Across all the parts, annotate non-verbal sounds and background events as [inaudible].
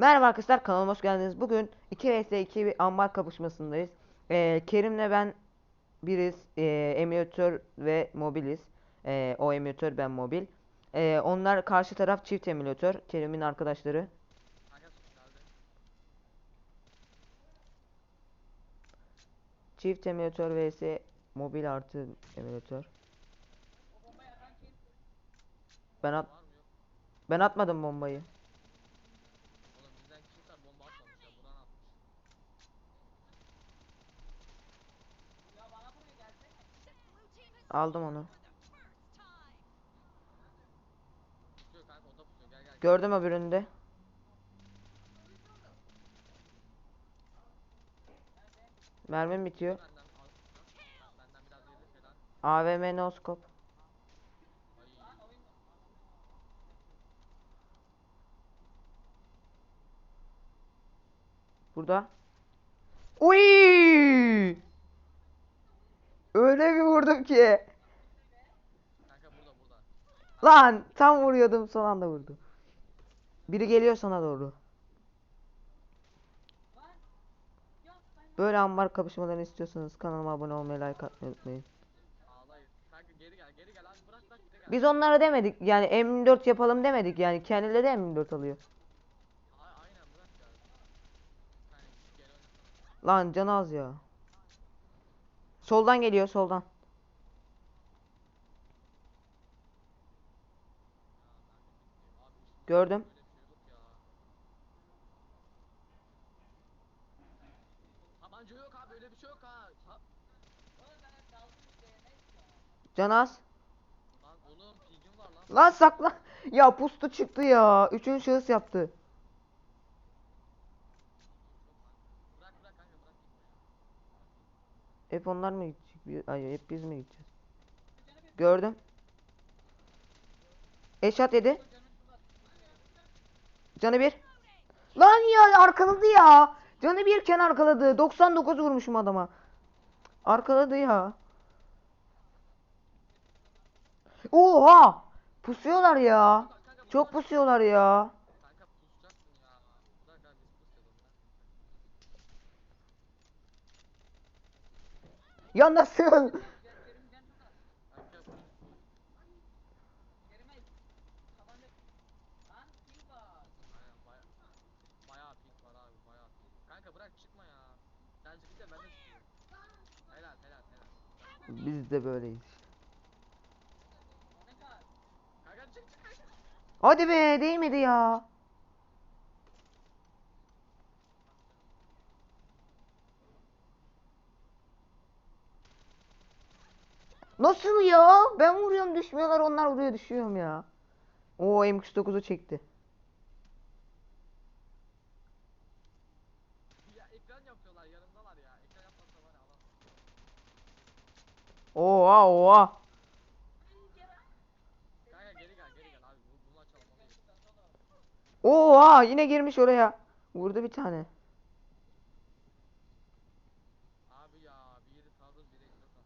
Merhaba arkadaşlar kanalıma hoş geldiniz. Bugün 2 vs 2 bir ambar kapışmasındayız. Ee, Kerim'le ben biriz. Ee, emülatör ve mobiliz. Ee, o emülatör ben mobil. Ee, onlar karşı taraf çift emülatör. Kerim'in arkadaşları. Çift emülatör vs mobil artı emülatör. Ben at ben atmadım bombayı. Oğlum bizden kimse bomba atmamış ya buran atmış. Aldım onu. Pusuyor kanka o da pusuyor gel gel. gel. Gördüm öbürünü de. Mermim bitiyor. AVM no scope. Ay. Burada. Uy! Öyle bir vurdum ki. Kanka burada burada. Lan tam vuruyordum son anda vurdu. Biri geliyor sana doğru. Böyle ambar kapışmalarını istiyorsanız kanalıma abone olmayı, like atmayı unutmayın. Ağlayın. Kanka geri gel geri gel abi bırak bırak geri gel. Biz onlara demedik yani M24 yapalım demedik yani kendileri M24 alıyor. A aynen bırak ya. Kanka gel oynasana. Lan can az ya. Soldan geliyor soldan. Gördüm. Tabanca yok abi öyle bir şey yok ha. ha. Can az. Lan oğlum var lan. Lan sakla. Ya pustu çıktı ya. Üçüncü şahıs yaptı. Bırak bırak kanka bırak. Hep onlar mı gidecek? Ay hep biz mi gideceğiz? Gördüm. Eşat yedi. Canı bir. Lan ya arkaladı ya. Canı birken arkaladı. 99 vurmuşum adama. Arkaladı ya. Oha! Pusuyorlar ya. Çok pusuyorlar ya. Kanka pusacaksın ya. Bırak abi biz pusuyalım lan. Ya nasıl? Kanka Aynen baya bayağı pink var abi bayağı pink. Kanka bırak çıkma ya. Sen çıkınca ben de çıkıyorum. Helal helal helal. Biz de böyleyiz. Hadi be değmedi ya. Nasıl ya? Ben vuruyorum düşmüyorlar onlar vuruyor düşüyorum ya. O M49'u çekti. Ya ekran yapıyorlar yanımdalar ya. Ekran ya. Oha oha. Kanka geri gel geri gel abi bu, bu maç almalıyız. Oha yine girmiş oraya. Vurdu bir tane. Abi ya biri sağda biri ekran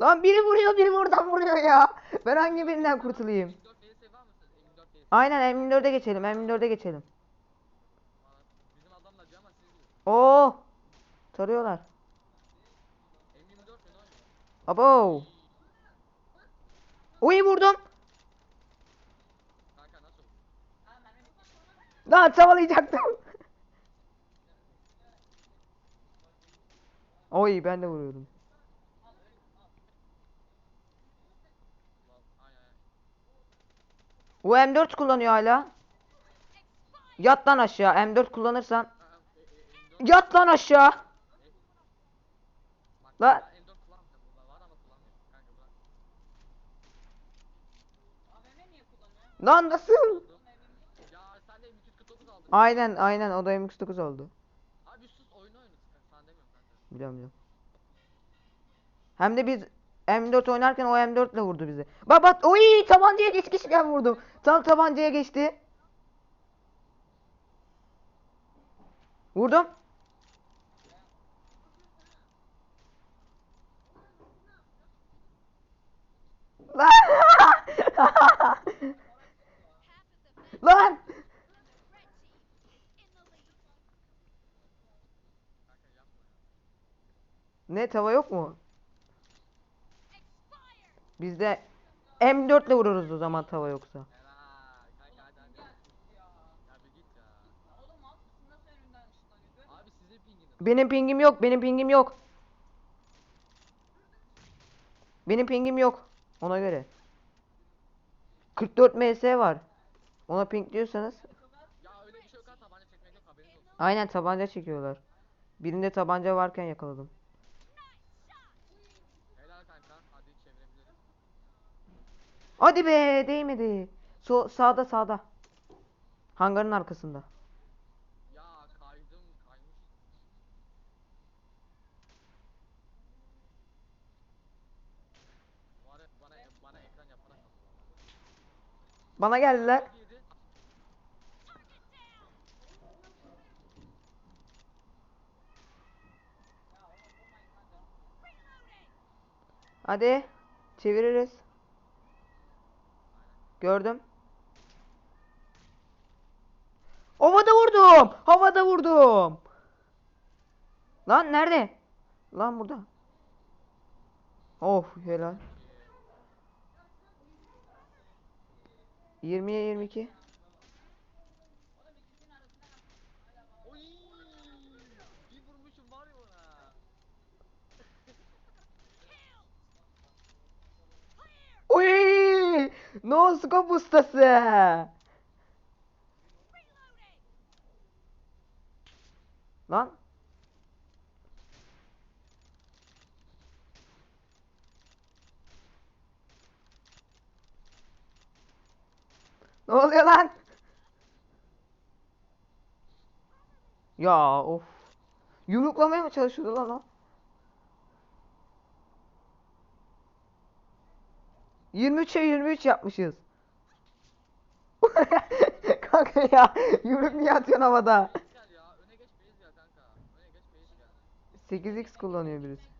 Lan biri vuruyor biri buradan vuruyor ya. Ben hangi birinden kurtulayım? 24 PS var mısın? 24 PS. Aynen M24'e geçelim M24'e geçelim. Oo. Tarıyorlar. M24 ne oynuyor? Abo. Uy vurdum. Lan tavalayacaktım. Oy ben de vuruyordum. Ulan ay ay. Bu M4 kullanıyor hala. Yat lan aşağı. M4 kullanırsan. Ha, M4 Yat lan aşağı. bak La- ben M4 kullanmıyorum burada var ama kullanmıyorum. Kanka bırak. Lan nasıl? Ya sen de M249 aldın. Aynen aynen o da M49 oldu. Abi sus oyunu oyna. Sen demiyorum kanka. Biliyorum biliyorum. Hem de biz M4 oynarken o M4 ile vurdu bizi. Bak bak oy tabancaya geçmişken vurdum. Tam tabancaya geçti. Vurdum. Lan! [laughs] Lan! Ne tava yok mu? Bizde M4 ile vururuz o zaman tava yoksa. Benim pingim yok, benim pingim yok. Benim pingim yok. Ona göre. 44 ms var. Ona ping diyorsanız. Aynen tabanca çekiyorlar. Birinde tabanca varken yakaladım. Helal kanka. Hadi çevirebiliriz. Hadi be değmedi. So sağda sağda. Hangarın arkasında. Ya kaydım kaymış. Bana bana bana ekran yapana kaldı. Bana geldiler. Hadi. Çeviririz. Gördüm. Havada vurdum. Havada vurdum. Lan nerede? Lan burada. Of helal. 20'ye 22. Oy! Bir vurmuşum var ya ona. Oy! No scope ustası. Lan. Ne oluyor lan? Ya of. Yumruklamaya mı çalışıyordu lan o? 23'e 23 yapmışız. [laughs] Kanka ya yumruk niye atıyorsun havada? Base gel ya. Öne geç base gel kanka. Öne geç base gel. 8x kullanıyor birisi.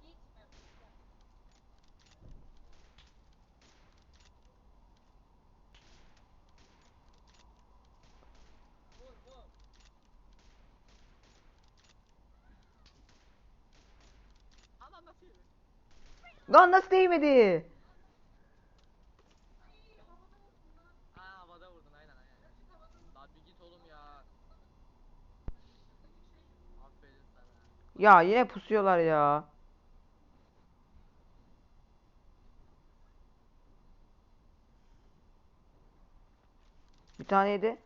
Lan nasıl değmedi? Aa havada vurdun aynen aynen. Lan bir git oğlum ya. Aferin sana. Ya yine pusuyorlar ya. Bir tane yedi.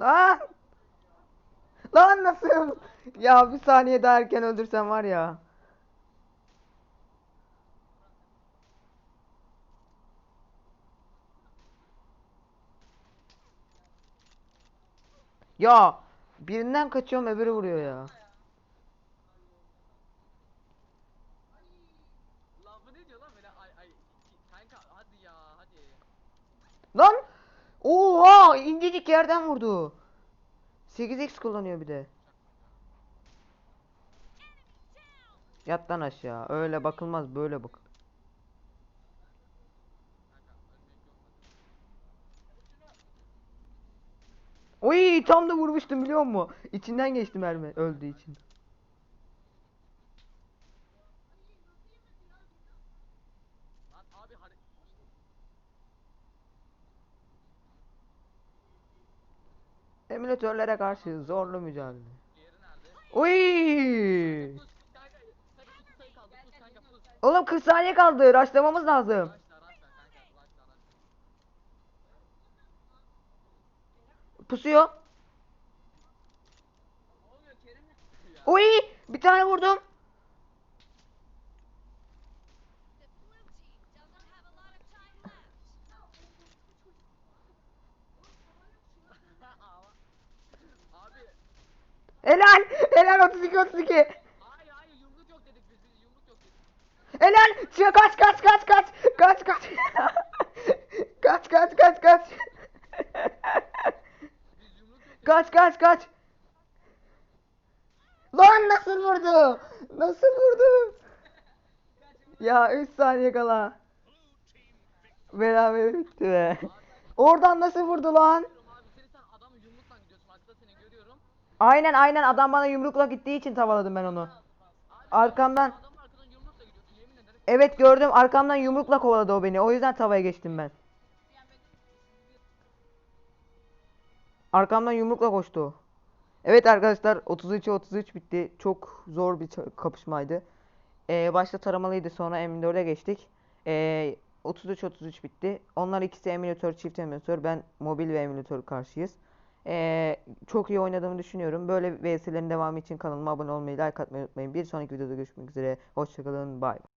Lan Lan! Lan nasıl? Ya bir saniye daha erken öldürsem var ya. Ya birinden kaçıyorum öbürü vuruyor ya. lan bu ne diyor lan! Oha! incecik yerden vurdu. 8x kullanıyor bir de. Yat lan aşağı. Öyle bakılmaz böyle bak. Oy tam da vurmuştum biliyor musun? İçinden geçti mermi öldüğü için. Emülatörlere karşı zorlu mücadele. Pus. Oğlum 40 saniye kaldı. Raşlamamız lazım. Pusuyor. Oy! Bir tane vurdum. Helal! Helal 32 32. Hayır hayır yumruk yok dedik biz Yumruk yok dedik. Helal! Çık kaç kaç kaç kaç. Kaç kaç. [laughs] kaç kaç kaç kaç. Biz yumruk yok dedik. Kaç kaç kaç. Lan nasıl vurdu? Nasıl vurdu? Ya 3 saniye kala. Beraber bitti be. Oradan nasıl vurdu lan? Aynen aynen adam bana yumrukla gittiği için tavaladım ben onu. Arkamdan-. Evet gördüm arkamdan yumrukla kovaladı o beni. O yüzden tavaya geçtim ben. Arkamdan yumrukla koştu. Evet arkadaşlar 33'e 33 bitti. Çok zor bir kapışmaydı. Ee, başta taramalıydı sonra M4'e geçtik. Ee, 33-33 bitti. Onlar ikisi emülatör, çift emülatör. Ben mobil ve emülatör karşıyız. Ee, çok iyi oynadığımı düşünüyorum. Böyle VS'lerin devamı için kanalıma abone olmayı, like atmayı unutmayın. Bir sonraki videoda görüşmek üzere. Hoşçakalın. Bye.